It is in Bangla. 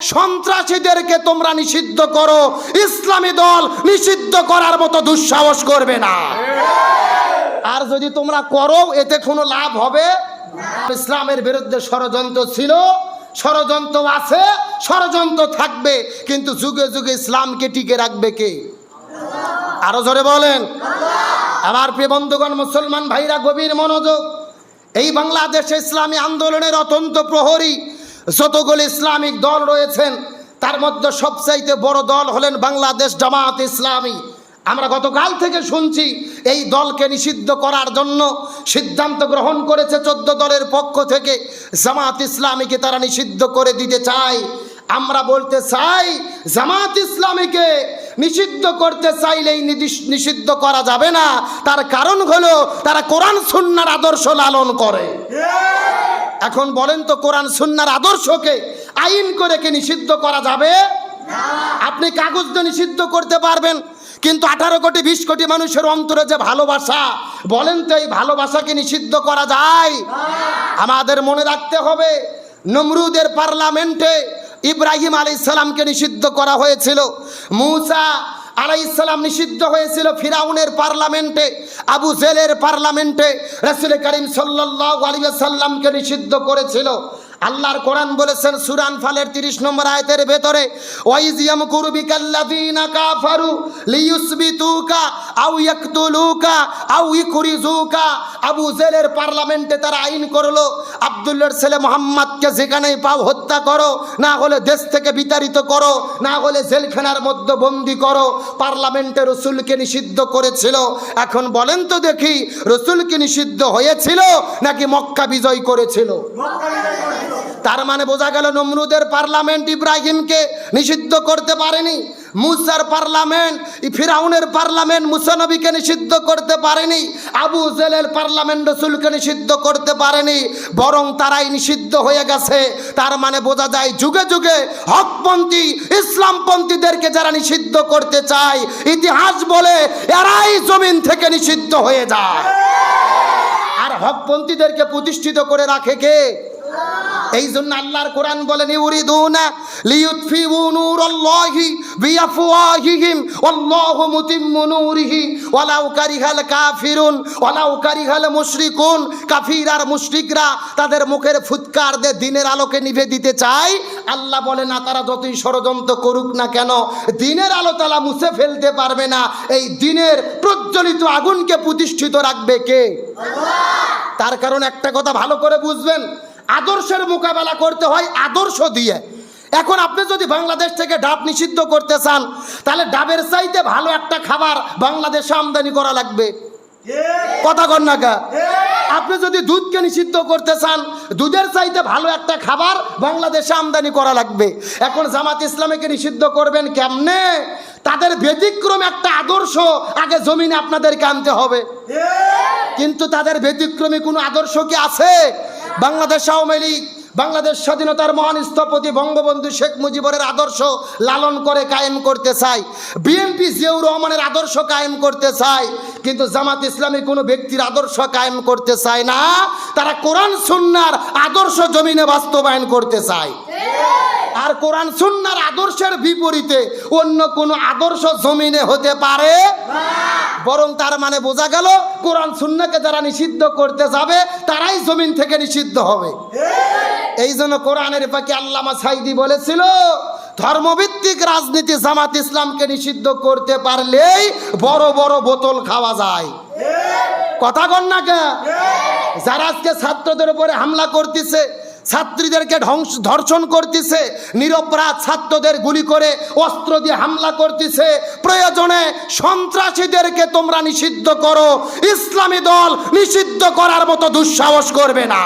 সন্ত্রাসীদেরকে তোমরা নিষিদ্ধ করো। ইসলামী দল নিষিদ্ধ করার মতো দুঃসাহস করবে না। আর যদি তোমরা করো, এতে কোনো লাভ হবে? ইসলামের বিরুদ্ধে ষড়যন্ত্র ছিল, ষড়যন্ত্র আছে, ষড়যন্ত্র থাকবে, কিন্তু যুগে যুগে ইসলামকে টিকে রাখবে কে? আরও জোরে বলেন। আমার প্রিয় বন্ধুগণ, মুসলমান ভাইরা, গভীর মনোযোগ। এই বাংলাদেশে ইসলামী আন্দোলনের অত্যন্ত প্রহরী যতগুলো ইসলামিক দল রয়েছেন, তার মধ্যে সবচাইতে বড় দল হলেন বাংলাদেশ জামাত ইসলামী। আমরা গতকাল থেকে শুনছি, এই দলকে নিষিদ্ধ করার জন্য সিদ্ধান্ত গ্রহণ করেছে চোদ্দ দলের পক্ষ থেকে। জামাত ইসলামীকে তারা নিষিদ্ধ করে দিতে চায়। আমরা বলতে চাই, জামাত ইসলামীকে নিষিদ্ধ করতে চাইলেই নিষিদ্ধ করা যাবে না। তার কারণ হলো, তারা কোরআন, সুন্নার আদর্শ লালন করে। এখন বলেন তো কোরআন সুন্নার আদর্শকে আইন করে কি নিষিদ্ধ করা যাবে? আপনি কাগজ দিয়ে নিষিদ্ধ করতে পারবেন কিন্তু আঠারো কোটি বিশ কোটি মানুষের অন্তরে যে ভালোবাসা বলেন তো এই ভালোবাসাকে নিষিদ্ধ করা যায়? আমাদের মনে রাখতে হবে নমরুদের পার্লামেন্টে ইব্রাহিম আলী ইসলামকে নিষিদ্ধ করা হয়েছিল। মুসা আলাই ইসলাম নিষিদ্ধ হয়েছিল ফিরাউনের পার্লামেন্টে, আবু জেলের পার্লামেন্টে। রসুল করিম সাল্লাহ আলী সাল্লামকে নিষিদ্ধ করেছিল। আল্লাহর কোরআন বলেছেন সুরান ফালের তিরিশ নম্বর আয়তের ভেতরে, ওয়াইজিয়াম কুরবিকাল্লাযীনা কাফারু লিয়ুসবিতুকা আও ইয়াকতুলুকা আও ইখরিজুকা। আবু জেলের পার্লামেন্টে তারা আইন করল, আব্দুল্লাহর ছেলে মোহাম্মদকে যেখানেই পাও হত্যা করো, না হলে দেশ থেকে বিতাড়িত করো, না হলে জেলখানার মধ্যে বন্দি করো। পার্লামেন্টে রসুলকে নিষিদ্ধ করেছিল। এখন বলেন তো দেখি রসুলকে নিষিদ্ধ হয়েছিল, নাকি মক্কা বিজয় করেছিল। তার মানে বোঝা গেল নমরুদের পার্লামেন্ট ইব্রাহিমকে নিষিদ্ধ করতে পারেনি, মুসার পার্লামেন্ট, ফিরাউনের পার্লামেন্ট মুসানবীকে নিষিদ্ধ করতে পারেনি, আবু জেলের পার্লামেন্ট রসুলকে নিষিদ্ধ করতে পারেনি, বরং তারাই নিষিদ্ধ হয়ে গেছে। তার মানে বোঝা যায় যুগে যুগে হকপন্থী, ইসলামপন্থীদেরকে যারা নিষিদ্ধ করতে চায়, ইতিহাস বলে এরাই জমিন থেকে নিষিদ্ধ হয়ে যায়। আর হকপন্থীদেরকে প্রতিষ্ঠিত করে রাখে কে? এই জন্য আল্লাহর কোরআন বলেন ইউরিদুনা লিইউতফিউ নূরাল্লাহি বিআফওয়াহিহিম ওয়াল্লাহু মুতিম্মু নূরিহি ওয়ালাউ কারিহাল কাফিরুন ওয়ালাউ কারিহাল মুশরিকুন। কাফির আর মুশরিকরা তাদের মুখের ফুৎকার দিয়ে দিনের আলোকে নিভে দিতে চায়। আল্লাহ বলে না তারা যতই ষড়যন্ত্র করুক না কেন দিনের আলো তালা মুছে ফেলতে পারবে না। এই দিনের প্রজ্বলিত আগুনকে প্রতিষ্ঠিত রাখবে কে? তার কারণ একটা কথা ভালো করে বুঝবেন আদর্শের মোকাবেলা করতে হয় আদর্শ দিয়ে। এখন আপনি যদি বাংলাদেশ থেকে ডাব নিষিদ্ধ করতে চান, তাহলে ডাবের চাইতে ভালো একটা খাবার বাংলাদেশে আমদানি করা লাগবে। কথা কর না আপনি যদি দুধকে নিষিদ্ধ করতে চান, দুধের চাইতে ভালো একটা খাবার বাংলাদেশে আমদানি করা লাগবে। এখন জামাত ইসলামীকে নিষিদ্ধ করবেন কেমনে? তাদের ব্যতিক্রম একটা আদর্শ আগে জমিনে আপনাদেরকে আনতে হবে। কিন্তু তাদের ব্যতিক্রমী কোনো আদর্শ কি আছে? বাংলাদেশ আওয়ামী লীগ, বাংলাদেশ স্বাধীনতার মহান স্থপতি বঙ্গবন্ধু শেখ মুজিবরের আদর্শ লালন করে কায়েম করতে চায়। বিএনপি জিয়াউর রহমানের আদর্শ কায়েম করতে চায়, কিন্তু জামাত ইসলামী কোনো ব্যক্তির আদর্শ কায়েম করতে চায় না। তারা কোরআন, সুন্নার আদর্শ জমিনে বাস্তবায়ন করতে চায়। আর কোরআন সুন্নার আদর্শের বিপরীতে অন্য কোনো আদর্শ জমিনে হতে পারে বরং তার মানে বোঝা গেল, কোরআন সুন্নাকে যারা নিষিদ্ধ করতে যাবে, তারাই জমিন থেকে নিষিদ্ধ হবে। এই জন্য কোরআনের পাখি আল্লামা সাইদি বলেছিল, ধর্মভিত্তিক রাজনীতি জামাত ইসলামকে নিষিদ্ধ করতে পারলেই বড় বড় বোতল খাওয়া যায়। কথা কন না কে যারা আজকে ছাত্রদের উপরে হামলা করতেছে ছাত্রীদেরকে ধ্বংস, ধর্ষণ করতেছে, নিরপরাধ ছাত্রদের গুলি করে, অস্ত্র দিয়ে হামলা করতেছে। প্রয়োজনে সন্ত্রাসীদেরকে তোমরা নিষিদ্ধ করো। ইসলামী দল নিষিদ্ধ করার মতো দুঃসাহস করবে না।